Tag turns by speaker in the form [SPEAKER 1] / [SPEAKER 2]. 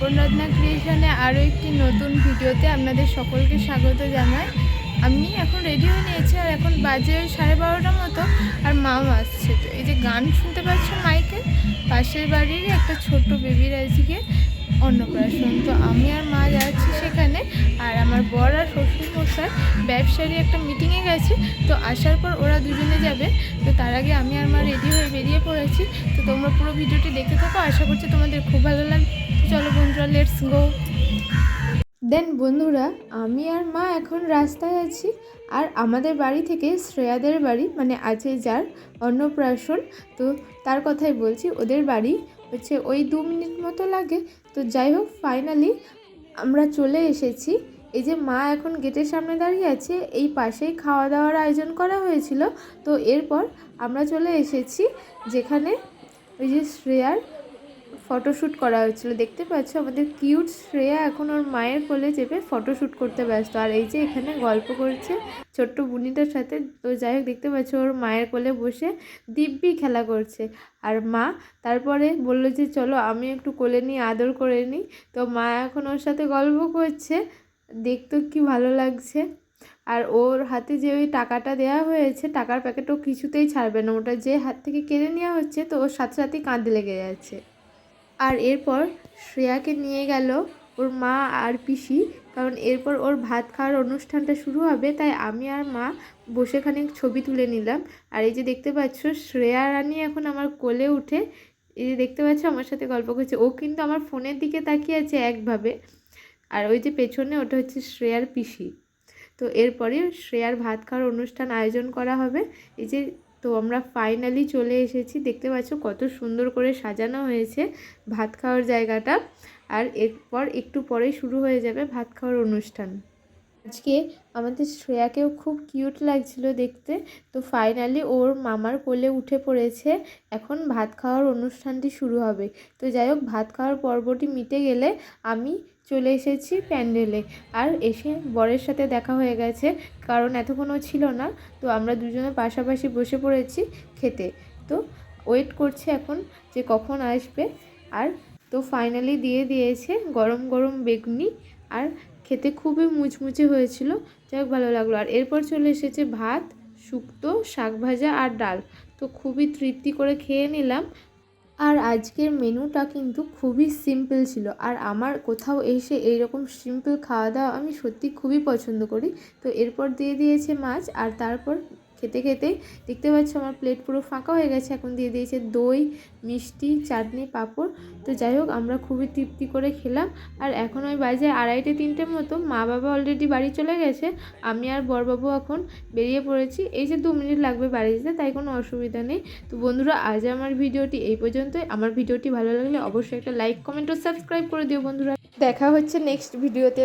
[SPEAKER 1] বনরত্না ক্রিয়েশনে আরও একটি নতুন ভিডিওতে আপনাদের সকলকে স্বাগত জানাই। আমি এখন রেডি হয়ে নিয়েছি আর এখন বাজে সাড়ে বারোটার মতো আর মাও আসছে। তো এই যে গান শুনতে পাচ্ছেন মাইকে? পাশের বাড়ির একটা ছোট্ট বেবির আজকে অন্নপ্রাশন। তো আমি আর মা যাচ্ছি সেখানে আর আমার বর আর শ্বশুর মশাই ব্যবসায়ী একটা মিটিংয়ে গেছে। তো আসার পর ওরা দুজনে যাবে। তো তার আগে আমি আর মা রেডি হয়ে বেরিয়ে পড়েছি। তো তোমরা পুরো ভিডিওটি দেখতে থাকো। আশা করছি তোমাদের খুব ভালো লাগবে। চলো বন্ধুরা লেটস গো দেন বন্ধুরা, আমি আর মা এখন রাস্তায় আছি। আর আমাদের বাড়ি থেকে শ্রেয়াদের বাড়ি মানে আছে যার অন্নপ্রাশন। তো তার কথাই বলছি, ওদের বাড়ি হচ্ছে ওই দু মিনিট মতো লাগে। তো যাই হোক ফাইনালি আমরা চলে এসেছি। এই যে মা এখন গেটের সামনে দাঁড়িয়ে আছে, এই পাশেই খাওয়া দাওয়ার আয়োজন করা হয়েছিল। তো এরপর আমরা চলে এসেছি যেখানে ওই যে শ্রেয়ার ফটোশ্যুট করা হয়েছিল। দেখতে পাচ্ছ আমাদের কিউট শ্রেয়া এখন ওর মায়ের কোলে চেপে ফটোশ্যুট করতে ব্যস্ত। আর এই যে এখানে গল্প করছে ছোট্ট বুনিটার সাথে। তো যাই হোক, দেখতে পাচ্ছ ওর মায়ের কোলে বসে দিব্যি খেলা করছে। আর মা তারপরে বলল যে, চলো আমি একটু কোলে নিয়ে আদর করে নিই। তো মা এখন ওর সাথে গল্প করছে। দেখতেও কি ভালো লাগছে? আর ওর হাতে যে ওই টাকাটা দেওয়া হয়েছে, টাকার প্যাকেটও কিছুতেই ছাড়বে না। ওটা যে হাত থেকে কেড়ে নেওয়া হচ্ছে, তো ওর সাথে সাথেই কাঁদে লেগে যাচ্ছে। আর এরপর শ্রেয়াকে নিয়ে গেল ওর মা আর পিসি। কারণ এরপর ওর ভাত খাওয়ার অনুষ্ঠানটা শুরু হবে, তাই আমি আর মা বসে খানিক ছবি তুলে নিলাম। আর এই যে দেখতে পাচ্ছ, শ্রেয়া রানী এখন আমার কোলে উঠে, এই যে দেখতে পাচ্ছ, আমার সাথে গল্প করছে। ও কিন্তু আমার ফোনের দিকে তাকিয়ে আছে একভাবে। আর ওই যে পেছনে ওটা হচ্ছে শ্রেয়ার পিসি। তো এরপরে শ্রেয়ার ভাত খাওয়ার অনুষ্ঠান আয়োজন করা হবে। এই যে তো আমরা ফাইনালি চলে এসেছি, দেখতে পাচ্ছ কত সুন্দর করে সাজানো হয়েছে ভাত খাওয়ার জায়গাটা। আর এরপর একটু পরেই শুরু হয়ে যাবে ভাত খাওয়ার অনুষ্ঠান। আজকে আমাদের শ্রেয়াকেও খুব কিউট লাগছিল দেখতে। তো ফাইনালি ওর মামার কোলে উঠে পড়েছে। এখন ভাত খাওয়ার অনুষ্ঠানটি শুরু হবে। তো যাই হোক, ভাত খাওয়ার পর্বটি মিটে গেলে আমি চলে এসেছি প্যান্ডেলে। আর এসে বরের সাথে দেখা হয়ে গেছে, কারণ এতক্ষণও ছিল না। তো আমরা দুজনে পাশাপাশি বসে পড়েছি খেতে। তো ওয়েট করছে এখন যে কখন আসবে। আর তো ফাইনালি দিয়ে দিয়েছে গরম গরম বেগুনি। আর খেতে খুবই মুচমুচে হয়েছিল যাই ভালো লাগল। আর এরপর চলে এসেছে ভাত, শুক্তো, শাক ভাজা আর ডাল। তো খুবই তৃপ্তি করে খেয়ে নিলাম। আর আজকের মেনুটা কিন্তু খুবই সিম্পল ছিল। আর আমার কোথাও এসে এইরকম সিম্পল খাওয়া দাওয়া আমি সত্যি খুবই পছন্দ করি। তো এরপর দিয়ে দিয়েছে মাছ আর তারপর খেতে খেতে দেখতে পাচ্ছ আমার প্লেট পুরো ফাঁকা হয়ে গেছে, এখন দিয়ে দিয়েছে দই, মিষ্টি, চাটনি, পাঁপড়। তো যাই হোক, আমরা খুবই তৃপ্তি করে খেলাম। আর এখন ওই বাজে আড়াইটে, তিনটের মতো, মা বাবা অলরেডি বাড়ি চলে গেছে, আমি আর বরবাবু এখন বেরিয়ে পড়েছি। এই যে দু মিনিট লাগবে বাড়ি যেতে, তাই কোনো অসুবিধা নেই। তো বন্ধুরা, আজ আমার ভিডিওটি এই পর্যন্তই। আমার ভিডিওটি ভালো লাগলে অবশ্যই একটা লাইক কমেন্ট ও সাবস্ক্রাইব করে দিও বন্ধুরা। দেখা হচ্ছে নেক্সট ভিডিওতে